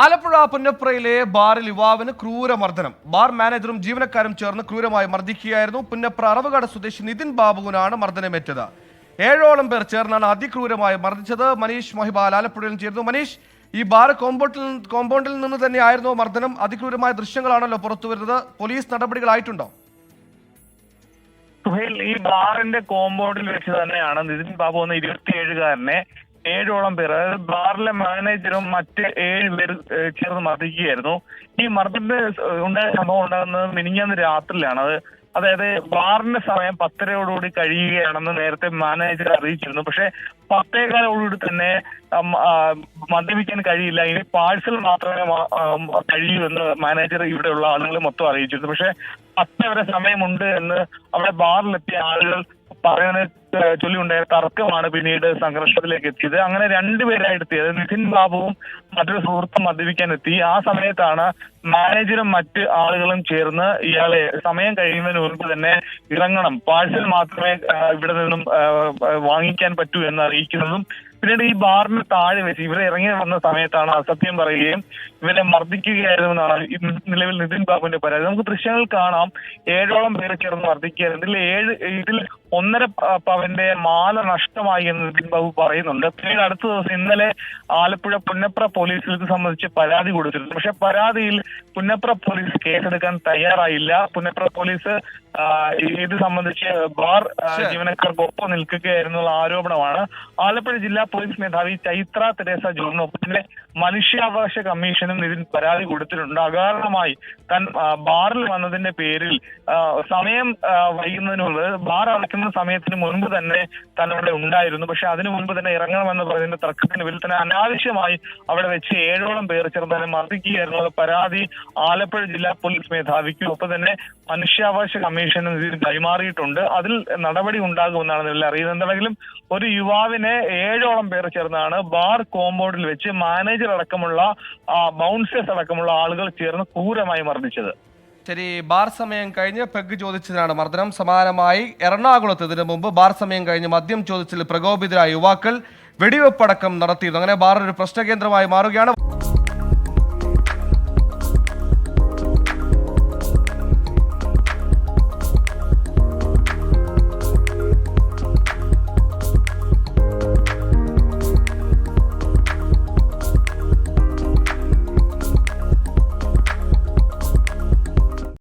ആലപ്പുഴ പുന്നപ്രയിലെ ബാറിൽ യുവാവിന് ക്രൂരമർദ്ദനം. ബാർ മാനേജറും ജീവനക്കാരും ചേർന്ന് ക്രൂരമായി മർദ്ദിക്കുകയായിരുന്നു. പുന്നപ്ര അറവുകാട് സ്വദേശി നിതിൻ ബാബുവിനാണ് മർദ്ദനമേറ്റത്. ഏഴോളം പേർ ചേർന്നാണ് അതിക്രൂരമായി മർദ്ദിച്ചത്. മനീഷ് മൊഹിബാൽ ആലപ്പുഴയിൽ ചേർന്നു മനീഷ് ഈ ബാർ കോമ്പൗണ്ടിൽ കോമ്പൗണ്ടിൽ നിന്ന് തന്നെയായിരുന്നു മർദ്ദനം. അതിക്രൂരമായ ദൃശ്യങ്ങളാണല്ലോ പുറത്തു വരുന്നത്. പോലീസ് നടപടികളായിട്ടുണ്ടോ? സുഹേൽ ഈ ബാറിന്റെ കോമ്പൗണ്ടിൽ വെച്ച് തന്നെയാണ് നിതിൻ ബാബു എന്ന ഇരുപത്തിയേഴുകാരനെ ഏഴോളം പേർ അതായത് ബാറിലെ മാനേജറും മറ്റ് ഏഴ് പേർ ചേർന്ന് മർദ്ദിക്കുകയായിരുന്നു. ഈ മർദ്ദന്റെ ഉണ്ടായ സംഭവം ഉണ്ടാകുന്നത് മിനിഞ്ഞാന്ന് രാത്രിയിലാണ്. അത് അതായത് ബാറിന്റെ സമയം പത്തരയോടുകൂടി കഴിയുകയാണെന്ന് നേരത്തെ മാനേജർ അറിയിച്ചിരുന്നു. പക്ഷെ പത്തേകാലോടുകൂടി തന്നെ മദ്യപിക്കാൻ കഴിയില്ല. ഇനി പാഴ്സൽ മാത്രമേ കഴിയൂ എന്ന് മാനേജർ ഇവിടെയുള്ള ആളുകൾ മൊത്തം അറിയിച്ചിരുന്നു. പക്ഷെ പത്ത് വരെ സമയമുണ്ട് എന്ന് അവിടെ ബാറിലെത്തിയ ആളുകൾ പറയുന്നതിനെ ചൊല്ലി ചൊല്ലിയുണ്ടായ തർക്കമാണ് പിന്നീട് സംഘർഷത്തിലേക്ക് എത്തിയത്. അങ്ങനെ രണ്ടുപേരായിട്ട് എത്തിയത്. നിതിൻ ബാബുവും മറ്റൊരു സുഹൃത്തും മദ്യപിക്കാൻ എത്തി. ആ സമയത്താണ് മാനേജറും മറ്റ് ആളുകളും ചേർന്ന് ഇയാളെ സമയം കഴിയുന്നതിന് മുൻപ് തന്നെ ഇറങ്ങണം. പാഴ്സൽ മാത്രമേ ഇവിടെ നിന്നും വാങ്ങിക്കാൻ പറ്റൂ എന്ന് അറിയിക്കുന്നതും പിന്നീട് ഈ ബാറിന് താഴെ വെച്ച് ഇവരെ ഇറങ്ങി വന്ന സമയത്താണ് അസത്യം പറയുകയും ഇവരെ മർദ്ദിക്കുകയായിരുന്നു എന്നാണ് നിലവിൽ നിതിൻ ബാബുവിന്റെ പരാതി. നമുക്ക് ദൃശ്യങ്ങൾ കാണാം. ഏഴോളം പേരെ ചേർന്ന് മർദ്ദിക്കുകയായിരുന്നു. ഇതിൽ ഏഴ് ഇതിൽ ഒന്നര പവന്റെ മാല നഷ്ടമായി എന്ന് നിതിൻ ബാബു പറയുന്നുണ്ട്. പിന്നീട് അടുത്ത ദിവസം ഇന്നലെ ആലപ്പുഴ പുന്നപ്ര പോലീസിൽ ഇത് സംബന്ധിച്ച് പരാതി കൊടുത്തിരുന്നു. പക്ഷെ പരാതിയിൽ പുന്നപ്ര പോലീസ് കേസെടുക്കാൻ തയ്യാറായില്ല. പുന്നപ്ര പോലീസ് ഇത് സംബന്ധിച്ച് ബാർ. ജീവനക്കാർക്ക് ഒപ്പം നിൽക്കുകയായിരുന്നുള്ള ആരോപണമാണ്. ആലപ്പുഴ ജില്ലാ പോലീസ് മേധാവി ചൈത്ര തെരേസ ജോണിനൊപ്പത്തിന്റെ മനുഷ്യാവകാശ കമ്മീഷനും ഇതിൽ പരാതി കൊടുത്തിട്ടുണ്ട്. അകാരണമായി താൻ ബാറിൽ വന്നതിന്റെ പേരിൽ സമയം വൈകുന്നതിനുള്ളത് വൈകുന്നതിന് ബാർ അടയ്ക്കുന്ന സമയത്തിന് മുൻപ് തന്നെ തന്നെ അവിടെ ഉണ്ടായിരുന്നു. പക്ഷെ അതിനു മുൻപ് തന്നെ ഇറങ്ങണമെന്ന് പറയുന്ന തർക്കത്തിന് വിൽ തന്നെ അനാവശ്യമായി അവിടെ വെച്ച് ഏഴോളം പേർ ചേർന്ന് തന്നെ മർദ്ദിക്കുകയായിരുന്നുള്ള പരാതി ആലപ്പുഴ ജില്ലാ പോലീസ് മേധാവിക്കും ഒപ്പം തന്നെ മനുഷ്യാവകാശ കമ്മീഷനും കൈമാറിയിട്ടുണ്ട്. അതിൽ നടപടി ഉണ്ടാകുമെന്നാണ് നിലവിൽ അറിയുന്നത്. എന്താണെങ്കിലും ഒരു യുവാവിനെ ഏഴോളം പേർ ചേർന്നാണ് ബാർ കോമ്പൗണ്ടിൽ വെച്ച് മാനേജർ അടക്കമുള്ള ബൗൺസേഴ്സ് അടക്കമുള്ള ആളുകൾ ചേർന്ന് ക്രൂരമായി മർദ്ദിച്ചത്. ശരി ബാർ സമയം കഴിഞ്ഞ് പെഗ് ചോദിച്ചതിനാണ് മർദ്ദനം. സമാനമായി എറണാകുളത്ത് ഇതിനു മുമ്പ് ബാർ സമയം കഴിഞ്ഞ് മദ്യം ചോദിച്ചതിൽ പ്രകോപിതരായ യുവാക്കൾ വെടിവെപ്പടക്കം നടത്തിയിരുന്നു. അങ്ങനെ ബാർ ഒരു പ്രശ്നകേന്ദ്രമായി മാറുകയാണ്.